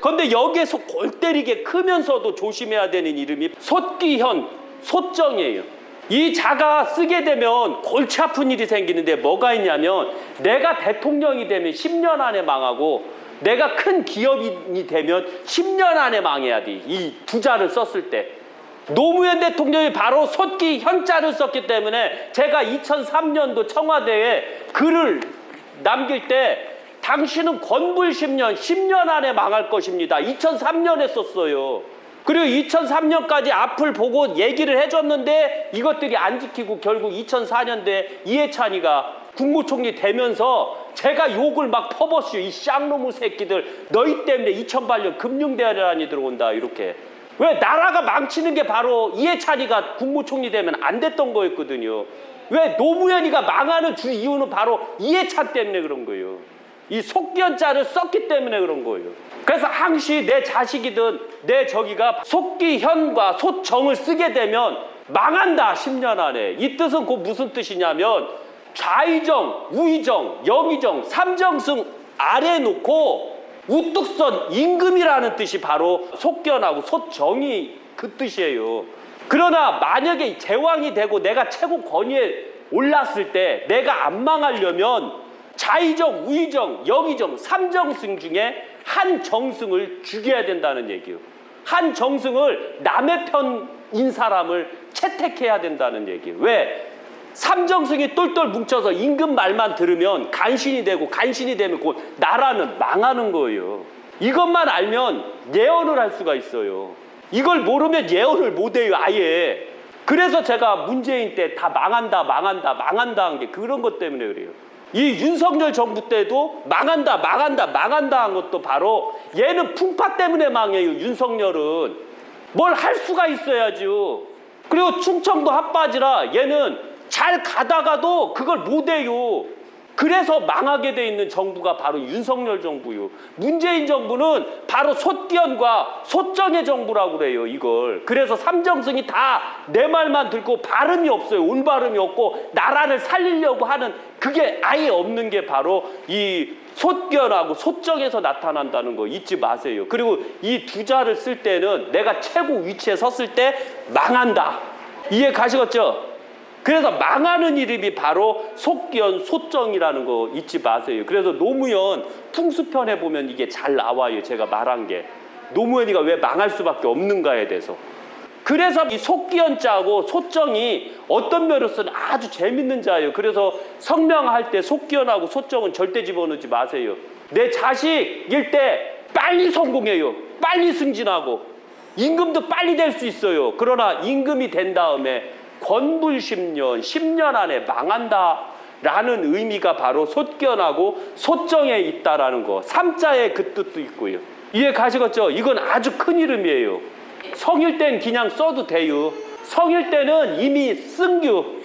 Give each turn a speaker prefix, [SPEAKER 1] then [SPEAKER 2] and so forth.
[SPEAKER 1] 근데 여기에서 골 때리게 크면서도 조심해야 되는 이름이 솥기현, 솥정이에요. 이 자가 쓰게 되면 골치 아픈 일이 생기는데 뭐가 있냐면 내가 대통령이 되면 10년 안에 망하고 내가 큰 기업인이 되면 10년 안에 망해야 돼. 이 두 자를 썼을 때. 노무현 대통령이 바로 솥기 현자를 썼기 때문에 제가 2003년도 청와대에 글을 남길 때 당신은 건불 10년, 10년 안에 망할 것입니다. 2003년에 썼어요. 그리고 2003년까지 앞을 보고 얘기를 해줬는데 이것들이 안 지키고 결국 2004년대 이해찬이가 국무총리 되면서 제가 욕을 막 퍼붓어요. 이 쌍놈의 새끼들 너희 때문에 2008년 금융대란이 들어온다 이렇게. 왜 나라가 망치는 게 바로 이해찬이가 국무총리 되면 안 됐던 거였거든요. 왜 노무현이가 망하는 주 이유는 바로 이해찬 때문에 그런 거예요. 이 속기현자를 썼기 때문에 그런 거예요. 그래서 항시 내 자식이든 내 저기가 속기현과 소정을 쓰게 되면 망한다 10년 안에. 이 뜻은 그 무슨 뜻이냐면 좌의정, 우의정, 영의정, 삼정승 아래 놓고 우뚝 선 임금이라는 뜻이 바로 속견하고 소정이 그 뜻이에요. 그러나 만약에 제왕이 되고 내가 최고 권위에 올랐을 때 내가 안 망하려면 좌의정, 우의정, 영의정, 삼정승 중에 한 정승을 죽여야 된다는 얘기예요. 한 정승을 남의 편인 사람을 채택해야 된다는 얘기예요. 왜? 삼정승이 똘똘 뭉쳐서 임금 말만 들으면 간신이 되고 간신이 되면 곧 나라는 망하는 거예요. 이것만 알면 예언을 할 수가 있어요. 이걸 모르면 예언을 못 해요, 아예. 그래서 제가 문재인 때 다 망한다, 망한다, 망한다 한 게 그런 것 때문에 그래요. 이 윤석열 정부 때도 망한다, 망한다, 망한다 한 것도 바로 얘는 풍파 때문에 망해요, 윤석열은. 뭘 할 수가 있어야죠. 그리고 충청도 핫바지라 얘는 잘 가다가도 그걸 못 해요. 그래서 망하게 돼 있는 정부가 바로 윤석열 정부요. 문재인 정부는 바로 솥기현과 솥정의 정부라고 그래요, 이걸. 그래서 삼정승이 다 내 말만 듣고 발음이 없어요. 올발음이 없고 나라를 살리려고 하는 그게 아예 없는 게 바로 이 솥견하고 솥정에서 나타난다는 거 잊지 마세요. 그리고 이 두 자를 쓸 때는 내가 최고 위치에 섰을 때 망한다. 이해 가시겠죠? 그래서 망하는 이름이 바로 속견, 소정이라는 거 잊지 마세요. 그래서 노무현 풍수편에 보면 이게 잘 나와요. 제가 말한 게. 노무현이가 왜 망할 수밖에 없는가에 대해서. 그래서 이 속기현자하고 소정이 어떤 면으로서는 아주 재밌는 자예요. 그래서 성명할 때 속기현하고 소정은 절대 집어넣지 마세요. 내 자식일 때 빨리 성공해요. 빨리 승진하고 임금도 빨리 될 수 있어요. 그러나 임금이 된 다음에 건불 10년, 10년 안에 망한다 라는 의미가 바로 솥견하고 소정에 있다라는 거. 삼자의 그 뜻도 있고요. 이해 가시겠죠? 이건 아주 큰 이름이에요. 성일 땐 그냥 써도 돼요. 성일 때는 이미 승규,